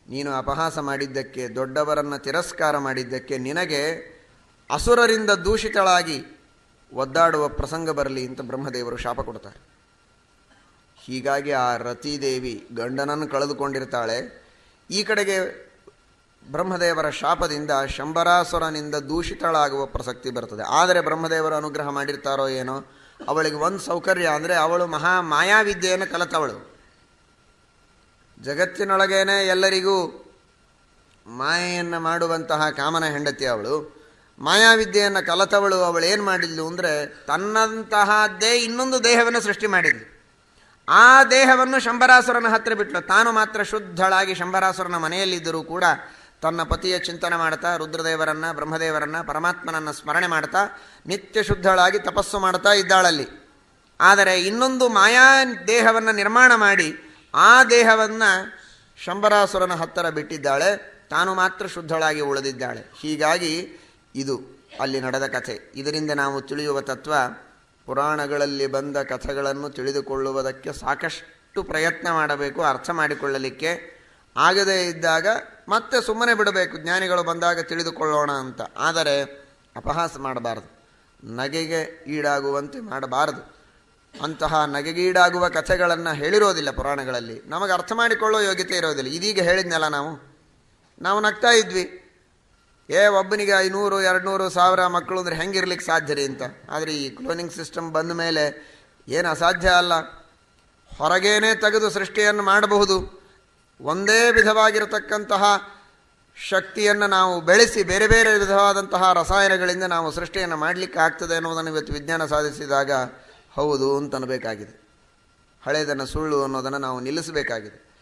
ನೀನು ಅಪಹಾಸ ಮಾಡಿದ್ದಕ್ಕೆ, ದೊಡ್ಡವರನ್ನು ತಿರಸ್ಕಾರ ಮಾಡಿದ್ದಕ್ಕೆ ನಿನಗೆ ಅಸುರರಿಂದ ದೂಷಿತಳಾಗಿ ಒದ್ದಾಡುವ ಪ್ರಸಂಗ ಬರಲಿ ಅಂತ ಬ್ರಹ್ಮದೇವರು ಶಾಪ ಕೊಡ್ತಾರೆ. ಹೀಗಾಗಿ ಆ ರತಿದೇವಿ ಗಂಡನನ್ನು ಕಳೆದುಕೊಂಡಿರ್ತಾಳೆ. ಈ ಕಡೆಗೆ ಬ್ರಹ್ಮದೇವರ ಶಾಪದಿಂದ ಶಂಬರಾಸುರನಿಂದ ದೂಷಿತಳಾಗುವ ಪ್ರಸಕ್ತಿ ಬರ್ತದೆ. ಆದರೆ ಬ್ರಹ್ಮದೇವರು ಅನುಗ್ರಹ ಮಾಡಿರ್ತಾರೋ ಏನೋ? ಅವಳಿಗೆ ಒಂದು ಸೌಕರ್ಯ ಅಂದರೆ ಅವಳು ಮಹಾ ಮಾಯಾವಿದ್ಯೆಯನ್ನು ಕಲಿತವಳು. ಜಗತ್ತಿನೊಳಗೇನೆ ಎಲ್ಲರಿಗೂ ಮಾಯೆಯನ್ನು ಮಾಡುವಂತಹ ಕಾಮನ ಹೆಂಡತಿ ಅವಳು. ಮಾಯಾವಿದ್ಯೆಯನ್ನು ಕಲತವಳು, ಅವಳು ಏನು ಮಾಡಿದ್ಲು ಅಂದರೆ ತನ್ನಂತಹದ್ದೇ ಇನ್ನೊಂದು ದೇಹವನ್ನು ಸೃಷ್ಟಿ ಮಾಡಿದ್ಲು. ಆ ದೇಹವನ್ನು ಶಂಬರಾಸುರನ ಹತ್ತಿರ ಬಿಟ್ಲು. ತಾನು ಮಾತ್ರ ಶುದ್ಧಳಾಗಿ ಶಂಬರಾಸುರನ ಮನೆಯಲ್ಲಿದ್ದರೂ ಕೂಡ ತನ್ನ ಪತಿಯ ಚಿಂತನೆ ಮಾಡ್ತಾ, ರುದ್ರದೇವರನ್ನು, ಬ್ರಹ್ಮದೇವರನ್ನು, ಪರಮಾತ್ಮನನ್ನು ಸ್ಮರಣೆ ಮಾಡ್ತಾ, ನಿತ್ಯ ಶುದ್ಧಳಾಗಿ ತಪಸ್ಸು ಮಾಡ್ತಾ ಇದ್ದಾಳಲ್ಲಿ. ಆದರೆ ಇನ್ನೊಂದು ಮಾಯಾ ದೇಹವನ್ನು ನಿರ್ಮಾಣ ಮಾಡಿ, ಆ ದೇಹವನ್ನು ಶಂಬರಾಸುರನ ಹತ್ತಿರ ಬಿಟ್ಟಿದ್ದಾಳೆ. ತಾನು ಮಾತ್ರ ಶುದ್ಧಳಾಗಿ ಉಳಿದಿದ್ದಾಳೆ. ಹೀಗಾಗಿ ಇದು ಅಲ್ಲಿ ನಡೆದ ಕಥೆ. ಇದರಿಂದ ನಾವು ತಿಳಿಯುವ ತತ್ವ, ಪುರಾಣಗಳಲ್ಲಿ ಬಂದ ಕಥೆಗಳನ್ನು ತಿಳಿದುಕೊಳ್ಳುವುದಕ್ಕೆ ಸಾಕಷ್ಟು ಪ್ರಯತ್ನ ಮಾಡಬೇಕು, ಅರ್ಥ ಮಾಡಿಕೊಳ್ಳಲಿಕ್ಕೆ. ಆಗದೇ ಇದ್ದಾಗ ಮತ್ತೆ ಸುಮ್ಮನೆ ಬಿಡಬೇಕು, ಜ್ಞಾನಿಗಳು ಬಂದಾಗ ತಿಳಿದುಕೊಳ್ಳೋಣ ಅಂತ. ಆದರೆ ಅಪಹಾಸ ಮಾಡಬಾರದು. ನಗೆಗೆ ಈಡಾಗುವಂತೆ ಮಾಡಬಾರದು. ಅಂತಹ ನಗೆಗೀಡಾಗುವ ಕಥೆಗಳನ್ನು ಹೇಳಿರೋದಿಲ್ಲ ಪುರಾಣಗಳಲ್ಲಿ. ನಮಗೆ ಅರ್ಥ ಮಾಡಿಕೊಳ್ಳೋ ಯೋಗ್ಯತೆ ಇರೋದಿಲ್ಲ. ಇದೀಗ ಹೇಳಿದ್ನಲ್ಲ ನಾವು? ನಾವು ನಗ್ತಾ ಇದ್ವಿ. ಏ, ಒಬ್ಬನಿಗೆ ಐನೂರು, ಎರಡುನೂರು ಸಾವಿರ ಮಕ್ಕಳು ಅಂದರೆ ಹೆಂಗಿರ್ಲಿಕ್ಕೆ ಸಾಧ್ಯ ರೀ ಅಂತ. ಆದರೆ ಈ ಕ್ಲೋನಿಂಗ್ ಸಿಸ್ಟಮ್ ಬಂದ ಮೇಲೆ ಏನು ಅಸಾಧ್ಯ ಅಲ್ಲ? ಹೊರಗೇನೆ ತೆಗೆದು ಸೃಷ್ಟಿಯನ್ನು ಮಾಡಬಹುದು. ಒಂದೇ ವಿಧವಾಗಿರತಕ್ಕಂತಹ ಶಕ್ತಿಯನ್ನು ನಾವು ಬೆಳೆಸಿ ಬೇರೆ ಬೇರೆ ವಿಧವಾದಂತಹ ರಸಾಯನಗಳಿಂದ ನಾವು ಸೃಷ್ಟಿಯನ್ನು ಮಾಡಲಿಕ್ಕೆ ಆಗ್ತದೆ ಅನ್ನೋದನ್ನು ಇವತ್ತು ವಿಜ್ಞಾನ ಸಾಧಿಸಿದಾಗ ಹೌದು ಅಂತನಬೇಕಾಗಿದೆ. ಹಳೆಯದನ್ನು ಸುಳ್ಳು ಅನ್ನೋದನ್ನು ನಾವು ನಿಲ್ಲಿಸಬೇಕಾಗಿದೆ.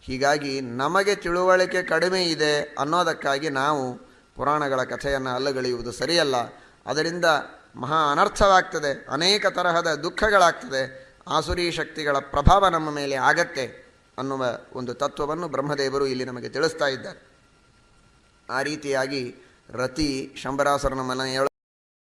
ಹೀಗಾಗಿ ನಮಗೆ ತಿಳುವಳಿಕೆ ಕಡಿಮೆ ಇದೆ ಅನ್ನೋದಕ್ಕಾಗಿ ನಾವು ಪುರಾಣಗಳ ಕಥೆಯನ್ನು ಅಲ್ಲಗಳೆಯುವುದು ಸರಿಯಲ್ಲ. ಅದರಿಂದ ಮಹಾ ಅನರ್ಥವಾಗ್ತದೆ, ಅನೇಕ ತರಹದ ದುಃಖಗಳಾಗ್ತದೆ, ಆಸುರಿ ಶಕ್ತಿಗಳ ಪ್ರಭಾವ ನಮ್ಮ ಮೇಲೆ ಆಗತ್ತೆ. ಅನ್ನುವ ಒಂದು ತತ್ವವನ್ನು ಬ್ರಹ್ಮದೇವರು ಇಲ್ಲಿ ನಮಗೆ ತಿಳಿಸ್ತಾ ಇದ್ದಾರೆ. ಆ ರೀತಿಯಾಗಿ ರತಿ ಶಂಬರಾಸುರನ ಮನೆಯೊಳಗೆ